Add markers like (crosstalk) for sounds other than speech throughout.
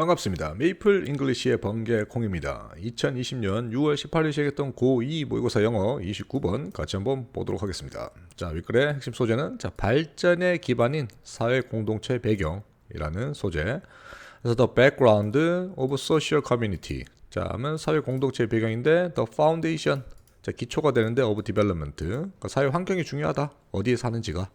반갑습니다. 메이플 잉글리시의 번개콩입니다. 2020년 6월 18일 시작했던 고2 모의고사 영어 29번 같이 한번 보도록 하겠습니다. 자, 윗글의 핵심 소재는 자, 발전의 기반인 사회 공동체 배경이라는 소재. 그래서 the background of social community. 자, 하면 사회 공동체 배경인데 the foundation. 자, 기초가 되는데 of development. 그러니까 사회 환경이 중요하다. 어디에 사는지가.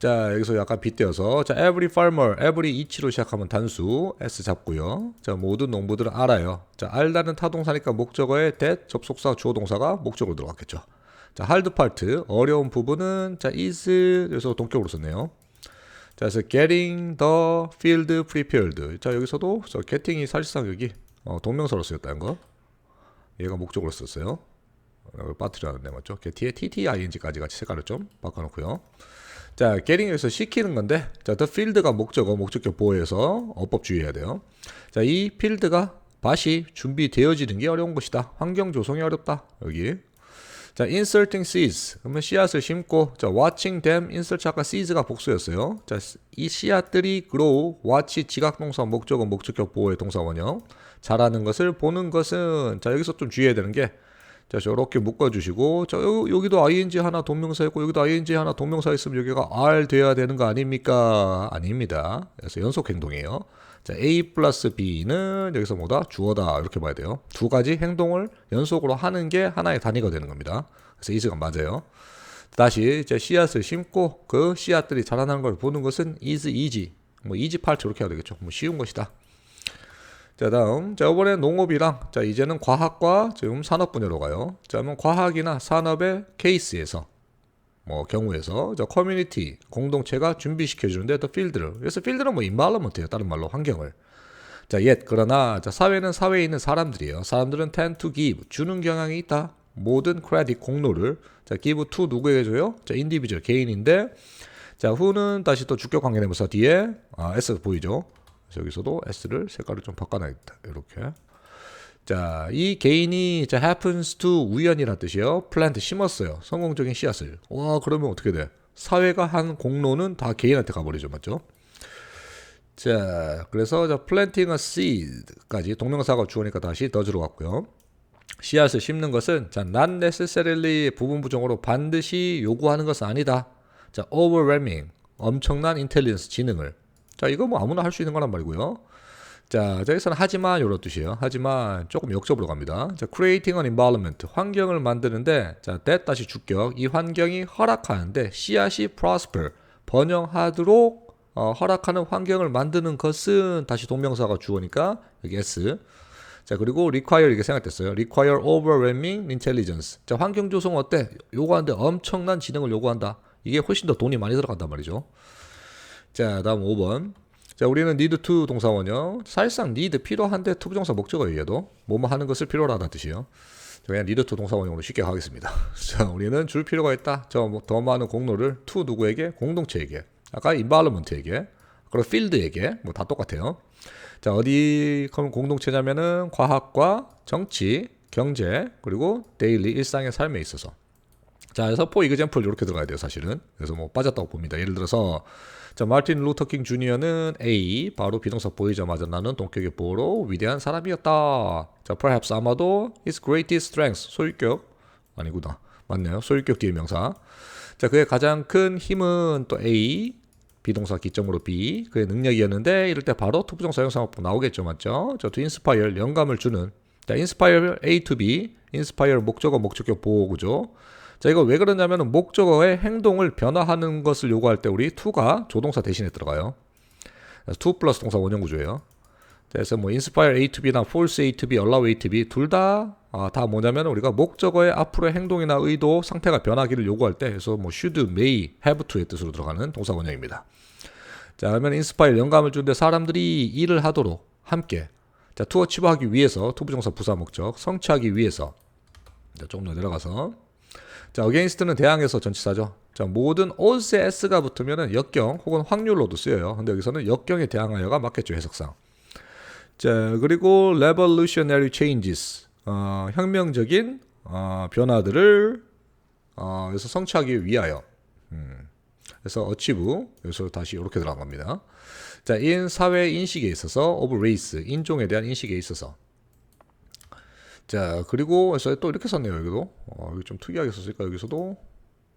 자 여기서 약간 빗대어서 자 every farmer, every each로 시작하면 단수 s 잡고요. 자 모든 농부들은 알아요. 자 알다는 타동사니까 목적어에 that 접속사 주어 동사가 목적으로 들어갔겠죠. 자 hard part 어려운 부분은 자 is 여기서 동격으로 썼네요. 자 그래서 getting the field prepared. 자 여기서도 저 getting이 사실상 여기 어, 동명사로 쓰였다는 거. 얘가 목적으로 썼어요. 어, 빠뜨려는데 맞죠? getting에 tting까지 같이 색깔을 좀 바꿔놓고요. 자, getting에서 시키는 건데, 자, the field가 목적어, 목적격 보호해서 어법 주의해야 돼요. 자, 이 필드가 밭이 준비되어지는 게 어려운 것이다. 환경 조성이 어렵다. 여기. 자, inserting seeds. 그러면 씨앗을 심고, 자, watching them, insert 아까 seeds가 복수였어요. 자, 이 씨앗들이 grow, watch 지각동사, 목적어, 목적격 보호의 동사 원형. 자라는 것을 보는 것은, 자, 여기서 좀 주의해야 되는 게, 자, 저렇게 묶어주시고, 자, 여 기도 ing 하나 동명사 있고, 여기도 ing 하나 동명사 있으면 여기가 r 돼야 되는 거 아닙니까? 아닙니다. 그래서 연속 행동이에요. 자, a 플러스 b는 여기서 뭐다? 주어다. 이렇게 봐야 돼요. 두 가지 행동을 연속으로 하는 게 하나의 단위가 되는 겁니다. 그래서 이즈가 맞아요. 다시 이제 씨앗을 심고 그 씨앗들이 자라나는 걸 보는 것은 is easy. 뭐 easy part 이렇게 해야 되겠죠. 뭐 쉬운 것이다. 자 다음 자 이번에 농업이랑 자 이제는 과학과 지금 산업 분야로 가요. 자 그러면 과학이나 산업의 케이스에서 뭐 경우에서 자 커뮤니티 공동체가 준비시켜 주는데 더 필드를 그래서 필드는 뭐 인발로먼트예요. 다른 말로 환경을. 자옛 그러나 자 사회는 사회에 있는 사람들이에요. 사람들은 tend to give 주는 경향이 있다. 모든 크레딧 공로를 자 give to 누구에게 줘요? 자 인디비주얼 개인인데 자 who는 다시 또 주격 관계 대명사 뒤에 아, s 보이죠? 여기서도 s를 색깔을 좀 바꿔놔야겠다. 이렇게. 자, 이 개인이 자 happens to 우연이란 뜻이에요. plant 심었어요. 성공적인 씨앗을. 와, 그러면 어떻게 돼? 사회가 한 공로는 다 개인한테 가버리죠, 맞죠? 자, 그래서 자 planting a seed까지 동명사가 주어니까 다시 더즈로 갔고요. 씨앗을 심는 것은 자 not necessarily 부분 부정으로 반드시 요구하는 것은 아니다. 자, overwhelming 엄청난 인텔리전스 지능을 자, 이거 뭐 아무나 할 수 있는 거란 말이고요. 자, 저기서는 하지만 이런 뜻이에요. 하지만 조금 역접으로 갑니다. 자, creating an environment 환경을 만드는데 자, that 다시 주격 이 환경이 허락하는데 씨앗이 prosper 번영하도록 어, 허락하는 환경을 만드는 것은 다시 동명사가 주어니까 여기 s. 자, 그리고 require 이렇게 생각됐어요. require overwhelming intelligence. 자, 환경 조성 어때? 요구하는데 엄청난 지능을 요구한다. 이게 훨씬 더 돈이 많이 들어간단 말이죠. 자, 다음 5번. 자, 우리는 need to 동사원형. 사실상 need 필요한데 to 부정사 목적어예요, 얘도. 뭐뭐 하는 것을 필요로 하다 뜻이요. 그냥 need to 동사원형으로 쉽게 가겠습니다. (laughs) 자, 우리는 줄 필요가 있다. 저더 많은 공로를 to 누구에게? 공동체에게. 아까 environment에게. 그리고 field에게. 뭐 다 똑같아요. 자, 어디 공동체냐면은 과학과 정치, 경제, 그리고 데일리 일상의 삶에 있어서. 자, 그래서 포 이그젠플 이렇게 들어가야 돼요, 사실은. 그래서 뭐 빠졌다고 봅니다. 예를 들어서 자, 마틴 루터킹 주니어는 A 바로 비동사 보이자마자 나는 동격의 보로 위대한 사람이었다. 자, perhaps 아마도 his greatest strength 소유격 아니구나. 맞네요. 소유격 뒤에 명사. 자, 그의 가장 큰 힘은 또 A 비동사 기점으로 B 그의 능력이었는데 이럴 때 바로 투부정사 형상어법 나오겠죠, 맞죠? 저 to inspire 영감을 주는 자, inspire A to B, inspire 목적어 목적격 보호구죠. 자, 이거 왜 그러냐면 목적어의 행동을 변화하는 것을 요구할 때 우리 to가 조동사 대신에 들어가요. 그래서 to 플러스 동사 원형 구조예요. 그래서 뭐 inspire A to B나 force A to B, allow A to B 둘다 아, 다 뭐냐면 우리가 목적어의 앞으로의 행동이나 의도, 상태가 변하기를 요구할 때 그래서 뭐 should, may, have to의 뜻으로 들어가는 동사 원형입니다. 자, 그러면 inspire 영감을 주는데 사람들이 일을 하도록 함께 자, to 어치브하기 위해서 to 부정사 부사 목적 성취하기 위해서 자, 조금 더 내려가서 자, against는 대항해서 전치사죠. 자, 모든 odds에 s가 붙으면은 역경 혹은 확률로도 쓰여요. 근데 여기서는 역경에 대항하여가 맞겠죠, 해석상. 자, 그리고 revolutionary changes. 어, 혁명적인 어, 변화들을 어, 성취하기 위하여. 음. 그래서 achieve 여기서 다시 이렇게 들어간 겁니다. 자, in 사회 인식에 있어서 of race 인종에 대한 인식에 있어서 자 그리고 또 이렇게 썼네요 여기도. 어, 여기 좀 특이하게 썼으니까 여기서도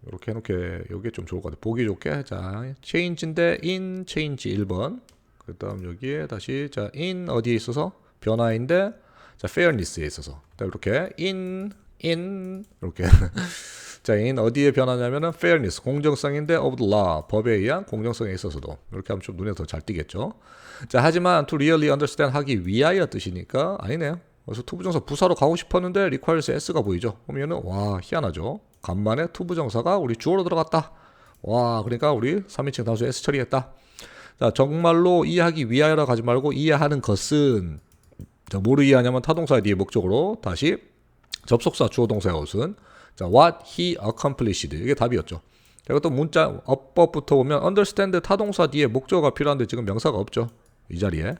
이렇게 해놓게 여기에 좀 좋을 것 같아요. 보기 좋게. 자 change인데 in change 1번. 그 다음 여기에 다시 자 in 어디에 있어서? 변화인데 자 fairness에 있어서. 자, 이렇게. in in 이렇게. (laughs) 자 in 어디에 변하냐면은 fairness 공정성인데 of the law 법에 의한 공정성에 있어서도. 이렇게 하면 좀 눈에 더 잘 띄겠죠. 자 하지만 to really understand 하기 위하여 뜻이니까 아니네요 그래서 투부정사 부사로 가고 싶었는데 requires s가 보이죠 그러면은 와 희한하죠 간만에 투부정사가 우리 주어로 들어갔다 와 그러니까 우리 3인칭 단수 s 처리했다 자 정말로 이해하기 위하여라 가지 말고 이해하는 것은 자, 뭐를 이해하냐면 타동사 뒤에 목적으로 다시 접속사 주어 동사의 옷은 자 what he accomplished 이게 답이었죠. 자, 이것도 문자 어법부터 보면 understand 타동사 뒤에 목적어가 필요한데 지금 명사가 없죠. 이 자리에.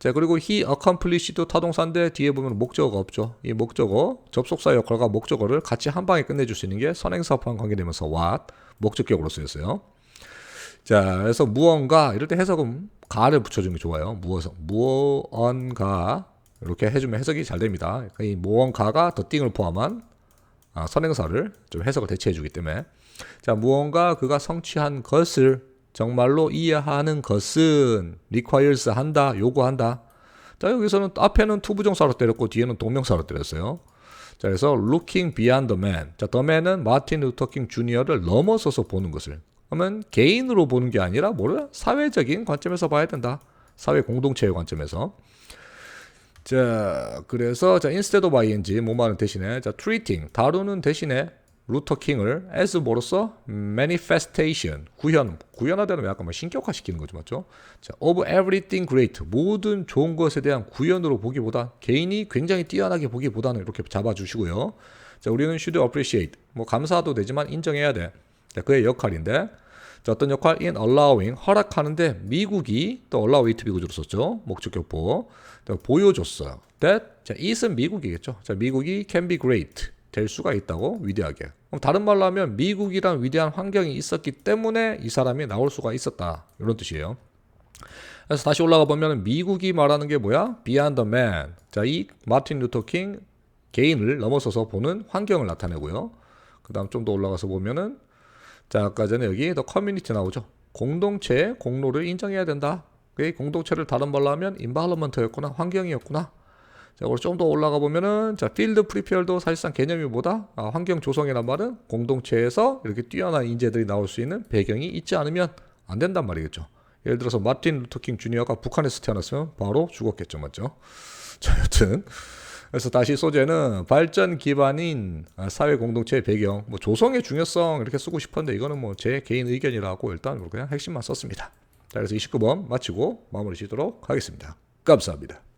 자 그리고 he accomplish도 타동사인데 뒤에 보면 목적어가 없죠. 이 목적어 접속사 역할과 목적어를 같이 한 방에 끝내줄 수 있는 게 선행사업한 관계되면서 what 목적격으로 쓰였어요. 자, 그래서 무언가 이럴 때 해석은 가를 붙여주는 게 좋아요. 무엇 무언가 이렇게 해주면 해석이 잘 됩니다. 그러니까 이 무언가가 더 띵을 포함한 아, 선행사를 좀 해석을 대체해주기 때문에 자 무언가 그가 성취한 것을 정말로 이해하는 것은 requires 한다 요구한다. 자 여기서는 앞에는 투부정사로 때렸고 뒤에는 동명사로 때렸어요. 자 그래서 looking beyond the man. 자 the man은 마틴 루터킹 주니어를 넘어서서 보는 것을 그러면 개인으로 보는 게 아니라 뭐를 사회적인 관점에서 봐야 된다. 사회 공동체의 관점에서. 자, 그래서 자 instead of ing 뭐하는 대신에 자 treating 다루는 대신에 루터 킹을 as 뭐로서 manifestation 구현 구현화되는 약간 뭐 신격화 시키는 거죠 맞죠? 자 of everything great 모든 좋은 것에 대한 구현으로 보기보다 개인이 굉장히 뛰어나게 보기보다는 이렇게 잡아주시고요. 자 우리는 should appreciate 뭐 감사도 되지만 인정해야 돼. 자 그의 역할인데 자 어떤 역할 in allowing 허락하는데 미국이 또 allow it 비구조로 썼죠 목적격보 보여줬어요. that 자 it은 미국이겠죠. 자 미국이 can be great 될 수가 있다고 위대하게. 다른 말로 하면 미국이란 위대한 환경이 있었기 때문에 이 사람이 나올 수가 있었다 이런 뜻이에요. 그래서 다시 올라가 보면 미국이 말하는 게 뭐야? Beyond the man. 자, 이 마틴 루터 킹 개인을 넘어서서 보는 환경을 나타내고요. 그 다음 좀 더 올라가서 보면은 자, 아까 전에 여기 더 커뮤니티 나오죠. 공동체의 공로를 인정해야 된다. 그 공동체를 다른 말로 하면 인바이러먼트였구나. 환경이었구나. 자, 그리고 좀 더 올라가 보면은 자, 필드 프리페어도 사실상 개념이 뭐다? 아, 환경 조성이란 말은 공동체에서 이렇게 뛰어난 인재들이 나올 수 있는 배경이 있지 않으면 안 된단 말이겠죠. 예를 들어서 마틴 루터킹 주니어가 북한에서 태어났으면 바로 죽었겠죠, 맞죠? (laughs) 자, 여튼 그래서 다시 소재는 발전 기반인 아, 사회 공동체의 배경, 뭐 조성의 중요성 이렇게 쓰고 싶었는데 이거는 뭐 제 개인 의견이라고 일단 그냥 핵심만 썼습니다. 자, 그래서 29번 마치고 마무리 짓도록 하겠습니다. 감사합니다.